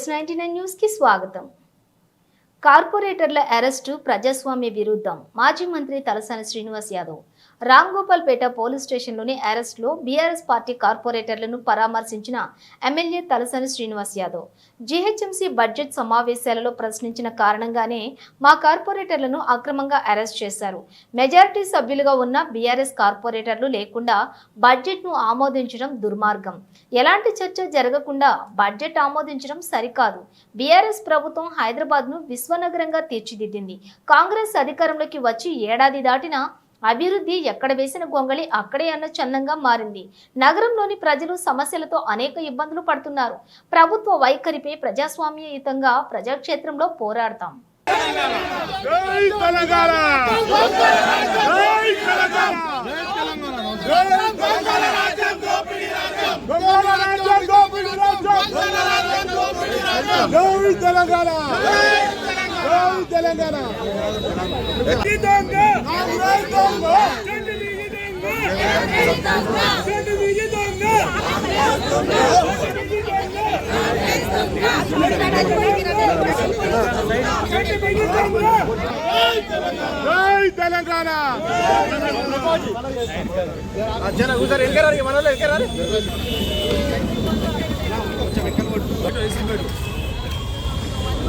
Yes ninety nine న్యూస్కి స్వాగతం కార్పొరేటర్ల arrest ప్రజాస్వామ్య విరుద్ధం. మాజీ మంత్రి తలసాని శ్రీనివాస్ యాదవ్. రామ్ గోపాల్పేట పోలీస్ స్టేషన్లోని అరెస్టులో బీఆర్ఎస్ పార్టీ కార్పొరేటర్లను పరామర్శించిన MLA Talasani Srinivas Yadav. GHMC budget సమావేశాలలో ప్రశ్నించిన కారణంగానే మా కార్పొరేటర్లను అక్రమంగా అరెస్ట్ చేశారు. మెజారిటీ సభ్యులుగా ఉన్న బీఆర్ఎస్ కార్పొరేటర్లు లేకుండా బడ్జెట్ను ఆమోదించడం దుర్మార్గం. ఎలాంటి చర్చ జరగకుండా బడ్జెట్ ఆమోదించడం సరికాదు. బీఆర్ఎస్ ప్రభుత్వం హైదరాబాద్ను విశ్వనగరంగా తీర్చిదిద్దింది. కాంగ్రెస్ అధికారంలోకి వచ్చి ఏడాది దాటినా అభివృద్ధి ఎక్కడ వేసిన గొంగళి అక్కడే అన్న చందంగా మారింది. నగరంలోని ప్రజలు సమస్యలతో అనేక ఇబ్బందులు పడుతున్నారు. ప్రభుత్వ వైఖరిపై ప్రజాస్వామ్యయుతంగా ప్రజాక్షేత్రంలో పోరాడతాం. తెలంగాణ! తెలంగాణ. తెలంగాణ. జన కూర్చొని వెనకరారు మన వాళ్ళు వెనకరారు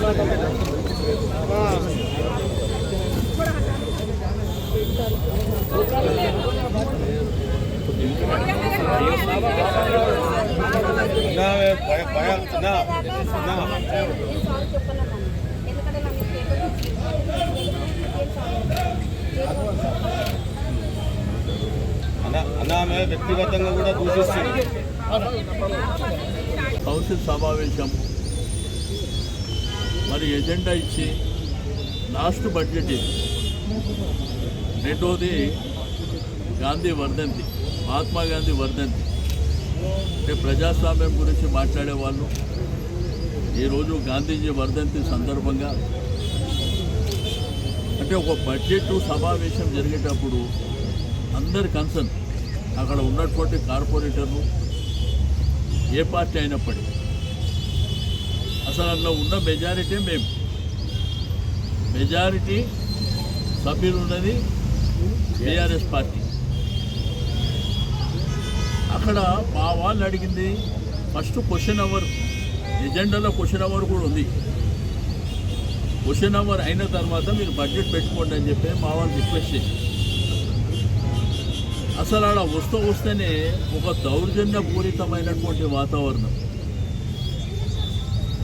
అన్న ఆమె వ్యక్తిగతంగా కూడా దూషిస్తుంది. కౌన్సిల్ సమావేశం మరి ఎజెండా ఇచ్చి లాస్ట్ బడ్జెట్ ఇది. రెండోది గాంధీ వర్ధంతి మహాత్మా గాంధీ వర్ధంతి. అంటే ప్రజాస్వామ్యం గురించి మాట్లాడేవాళ్ళు ఈరోజు గాంధీజీ వర్ధంతి సందర్భంగా అంటే ఒక బడ్జెట్ సమావేశం జరిగేటప్పుడు అందరి కన్సర్న్ అక్కడ ఉన్నటువంటి కార్పొరేటర్లు ఏ పార్టీ అయినప్పటికీ అసలు అందులో ఉన్న మెజారిటీ మేము. మెజారిటీ సభ్యులు ఉన్నది బీఆర్ఎస్ పార్టీ. అక్కడ మా వాళ్ళు అడిగింది ఫస్ట్ క్వశ్చన్ అవర్ ఎజెండాలో క్వశ్చన్ అవర్ కూడా ఉంది. క్వశ్చన్ అవర్ అయిన తర్వాత మీరు బడ్జెట్ పెట్టుకోండి అని చెప్పి మా వాళ్ళు రిక్వెస్ట్ చేసి అసలు అలా వస్తూ వస్తేనే ఒక దౌర్జన్యపూరితమైనటువంటి వాతావరణం.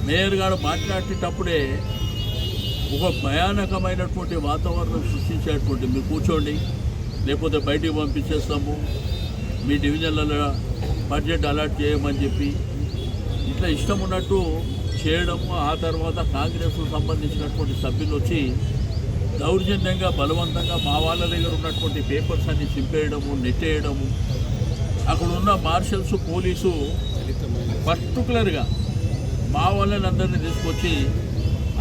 మేయర్ గారు మాట్లాడేటప్పుడే ఒక భయానకమైనటువంటి వాతావరణం సృష్టించేటువంటి మీరు కూర్చోండి లేకపోతే బయటికి పంపించేస్తాము మీ డివిజన్లలో బడ్జెట్ అలాట్ చేయమని చెప్పి ఇట్లా ఇష్టం ఉన్నట్టు చేయడము ఆ తర్వాత కాంగ్రెస్కు సంబంధించినటువంటి సభ్యులు వచ్చి దౌర్జన్యంగా బలవంతంగా మా వాళ్ళ దగ్గర ఉన్నటువంటి పేపర్స్ అన్ని చింపేయడము నెట్టేయడము అక్కడ ఉన్న మార్షల్స్ పోలీసు పర్టికులర్గా మా వాళ్ళని అందరినీ తీసుకొచ్చి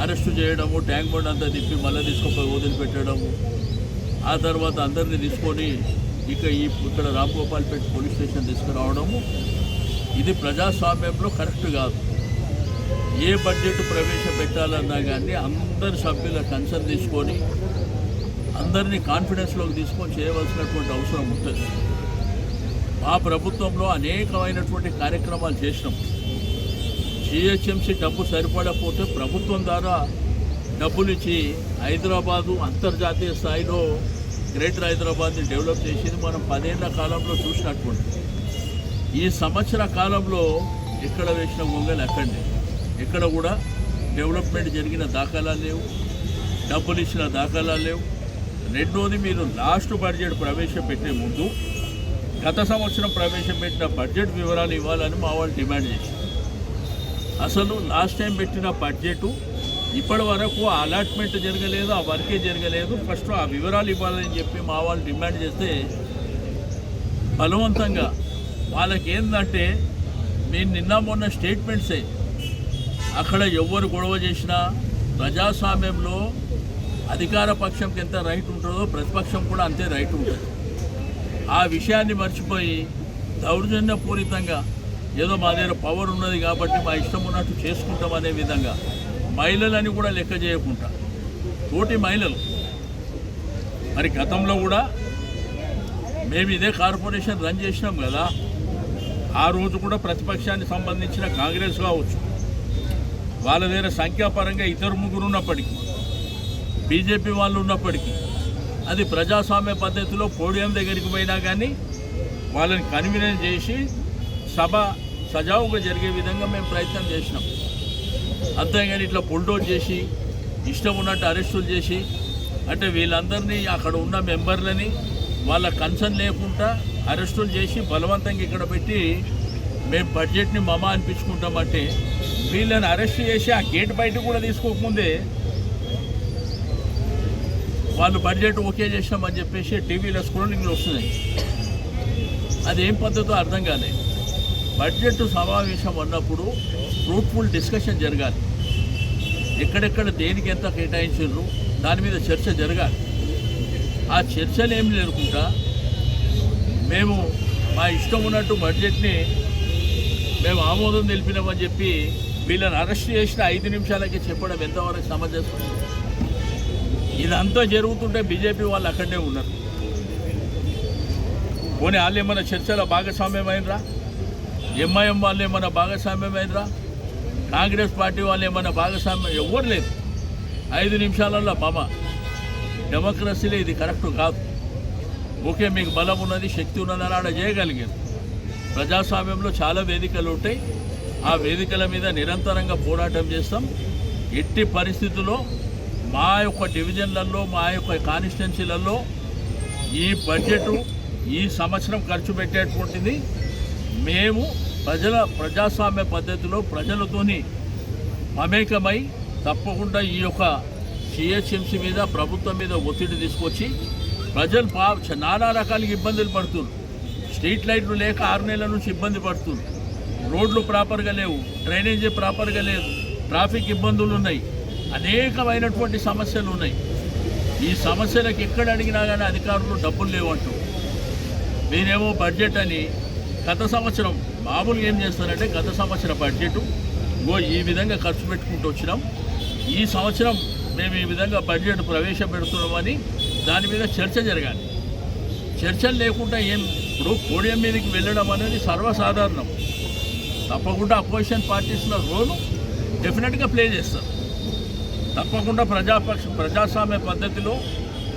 అరెస్టు చేయడము ట్యాంక్ బండ్ అంతా తిప్పి మళ్ళీ తీసుకుపోయి వదిలిపెట్టడము. ఆ తర్వాత అందరినీ తీసుకొని ఇక ఈ ఇక్కడ రామ్గోపాల్పేట పోలీస్ స్టేషన్ తీసుకురావడము. ఇది ప్రజాస్వామ్యంలో కరెక్ట్ కాదు. ఏ బడ్జెట్ ప్రవేశపెట్టాలన్నా కానీ అందరి సభ్యుల కన్సర్న్ తీసుకొని అందరినీ కాన్ఫిడెన్స్లోకి తీసుకొని చేయవలసినటువంటి అవసరం ఉంటుంది. మా ప్రభుత్వంలో అనేకమైనటువంటి కార్యక్రమాలు చేసినాం. జిహెచ్ఎంసీ డబ్బు సరిపడకపోతే ప్రభుత్వం ద్వారా డబ్బులు ఇచ్చి హైదరాబాదు అంతర్జాతీయ స్థాయిలో గ్రేటర్ హైదరాబాద్ని డెవలప్ చేసింది మనం పదేళ్ళ కాలంలో చూసినటువంటి ఈ సంవత్సర కాలంలో ఎక్కడ వేసిన గొంగలు ఎక్కండి ఎక్కడ కూడా డెవలప్మెంట్ జరిగిన దాఖలాలు లేవు. డబ్బులు ఇచ్చిన దాఖలాలు లేవు. రెండోది మీరు లాస్ట్ బడ్జెట్ ప్రవేశపెట్టే ముందు గత సంవత్సరం ప్రవేశపెట్టిన బడ్జెట్ వివరాలు ఇవ్వాలని మా వాళ్ళు డిమాండ్ చేశారు. అసలు లాస్ట్ టైం పెట్టిన బడ్జెట్ ఇప్పటి వరకు అలాట్మెంట్ జరగలేదు ఆ వర్కే జరగలేదు. ఫస్ట్ ఆ వివరాలు ఇవ్వాలని చెప్పి మా వాళ్ళు డిమాండ్ చేస్తే బలవంతంగా వాళ్ళకి ఏంటంటే మేము నిన్న మొన్న స్టేట్మెంట్సే అక్కడ ఎవరు గొడవ చేసినా ప్రజాస్వామ్యంలో అధికార పక్షంకి ఎంత రైట్ ఉంటుందో ప్రతిపక్షం కూడా అంతే రైట్ ఉంటుంది. ఆ విషయాన్ని మర్చిపోయి దౌర్జన్యపూరితంగా ఏదో మా దగ్గర పవర్ ఉన్నది కాబట్టి మా ఇష్టం ఉన్నట్టు చేసుకుంటాం అనే విధంగా. మహిళలని కూడా లెక్క చేయకుండా. తోటి మహిళలు. మరి గతంలో కూడా మేము ఇదే కార్పొరేషన్ రన్ చేసినాం కదా. ఆ రోజు కూడా ప్రతిపక్షానికి సంబంధించిన కాంగ్రెస్ కావచ్చు. వాళ్ళ దగ్గర సంఖ్యాపరంగా ఇద్దరు ముగ్గురు ఉన్నప్పటికీ బీజేపీ వాళ్ళు ఉన్నప్పటికీ అది ప్రజాస్వామ్య పద్ధతిలో పోడియం దగ్గరికి పోయినా కానీ వాళ్ళని కన్వీనెన్స్ చేసి సభ సజావుగా జరిగే విధంగా మేము ప్రయత్నం చేసినాం. అంతేగాని ఇట్లా బుల్డోజ్ చేసి ఇష్టం ఉన్నట్టు అరెస్టులు చేసి అంటే వీళ్ళందరినీ అక్కడ ఉన్న మెంబర్లని వాళ్ళ కన్సర్న్ లేకుండా అరెస్టులు చేసి బలవంతంగా ఇక్కడ పెట్టి మేము బడ్జెట్ని మమ అనిపించుకుంటామంటే వీళ్ళని అరెస్ట్ చేసి ఆ గేట్ బయట కూడా తీసుకోకముందే వాళ్ళు బడ్జెట్ ఓకే చేసినామని చెప్పేసి టీవీలో స్క్రోలింగ్లో వస్తున్నాయి. అదేం పద్ధతో అర్థం కాలేదు. బడ్జెట్ సమావేశం అన్నప్పుడు ఫ్రూట్ఫుల్ డిస్కషన్ జరగాలి. ఎక్కడెక్కడ దేనికి ఎంత కేటాయించారు దాని మీద చర్చ జరగాలి. ఆ చర్చలు ఏం లేకుండా మేము మా ఇష్టం ఉన్నట్టు బడ్జెట్ని మేము ఆమోదం తెలిపినామని చెప్పి వీళ్ళని అరెస్ట్ చేసిన ఐదు నిమిషాలకి చెప్పడం ఎంతవరకు సమంజసం? ఇదంతా జరుగుతుంటే బీజేపీ వాళ్ళు అక్కడనే ఉన్నారు. పోనీ వాళ్ళు ఏమైనా చర్చలో భాగస్వామ్యమైనరా ఎంఐఎం వాళ్ళు ఏమైనా భాగస్వామ్యమైనరా కాంగ్రెస్ పార్టీ వాళ్ళు ఏమైనా భాగస్వామ్యం. ఎవరు లేదు ఐదు నిమిషాలలో మమ డెమోక్రసీలో ఇది కరెక్ట్ కాదు. ఓకే మీకు బలం ఉన్నది శక్తి ఉన్నదని ఆడ చేయగలిగారు. ప్రజాస్వామ్యంలో చాలా వేదికలు ఉంటాయి. ఆ వేదికల మీద నిరంతరంగా పోరాటం చేస్తాం. ఎట్టి పరిస్థితుల్లో మా యొక్క డివిజన్లలో మా యొక్క కాన్స్టిట్యున్సీలలో ఈ బడ్జెట్ ఈ సంవత్సరం ఖర్చు పెట్టేటువంటిది మేము ప్రజల ప్రజాస్వామ్య పద్ధతిలో ప్రజలతోని మమేకమై తప్పకుండా ఈ యొక్క సిహెచ్ఎంసీ మీద ప్రభుత్వం మీద ఒత్తిడి తీసుకొచ్చి ప్రజలు పా నానా రకాలుగా ఇబ్బందులు పడుతున్నారు. స్ట్రీట్ లైట్లు లేక ఆరు నెలల నుంచి ఇబ్బంది పడుతున్నారు. రోడ్లు ప్రాపర్గా లేవు డ్రైనేజీ ప్రాపర్గా లేదు ట్రాఫిక్ ఇబ్బందులు ఉన్నాయి అనేకమైనటువంటి సమస్యలు ఉన్నాయి. ఈ సమస్యలకు ఎక్కడ అడిగినా కానీ అధికారులు డబ్బులు లేవంటూ మీరేమో బడ్జెట్ అని గత సంవత్సరం మామూలుగా ఏం చేస్తారంటే గత సంవత్సర బడ్జెట్ ఓ ఈ విధంగా ఖర్చు పెట్టుకుంటూ వచ్చినాం. ఈ సంవత్సరం మేము ఈ విధంగా బడ్జెట్ ప్రవేశపెడుతున్నామని దాని మీద చర్చ జరగాలి. చర్చలు లేకుండా ఏం ఇప్పుడు పోడియం మీదకి వెళ్ళడం అనేది సర్వసాధారణం. తప్పకుండా అపోజిషన్ పార్టీస్ల రోలు డెఫినెట్గా ప్లే చేస్తారు. తప్పకుండా ప్రజాపక్ష ప్రజాస్వామ్య పద్ధతిలో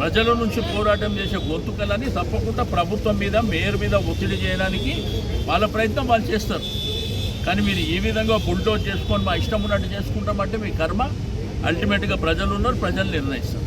ప్రజల నుంచి పోరాటం చేసే గొంతుకలని తప్పకుండా ప్రభుత్వం మీద మేయర్ మీద ఒత్తిడి చేయడానికి వాళ్ళ ప్రయత్నం వాళ్ళు చేస్తారు. కానీ మీరు ఈ విధంగా బుల్డోజ్ చేసుకొని మా ఇష్టం ఉన్నట్టు చేసుకుంటామంటే మీ కర్మ. అల్టిమేట్గా ప్రజలు ఉన్నారు ప్రజలు నిర్ణయిస్తారు.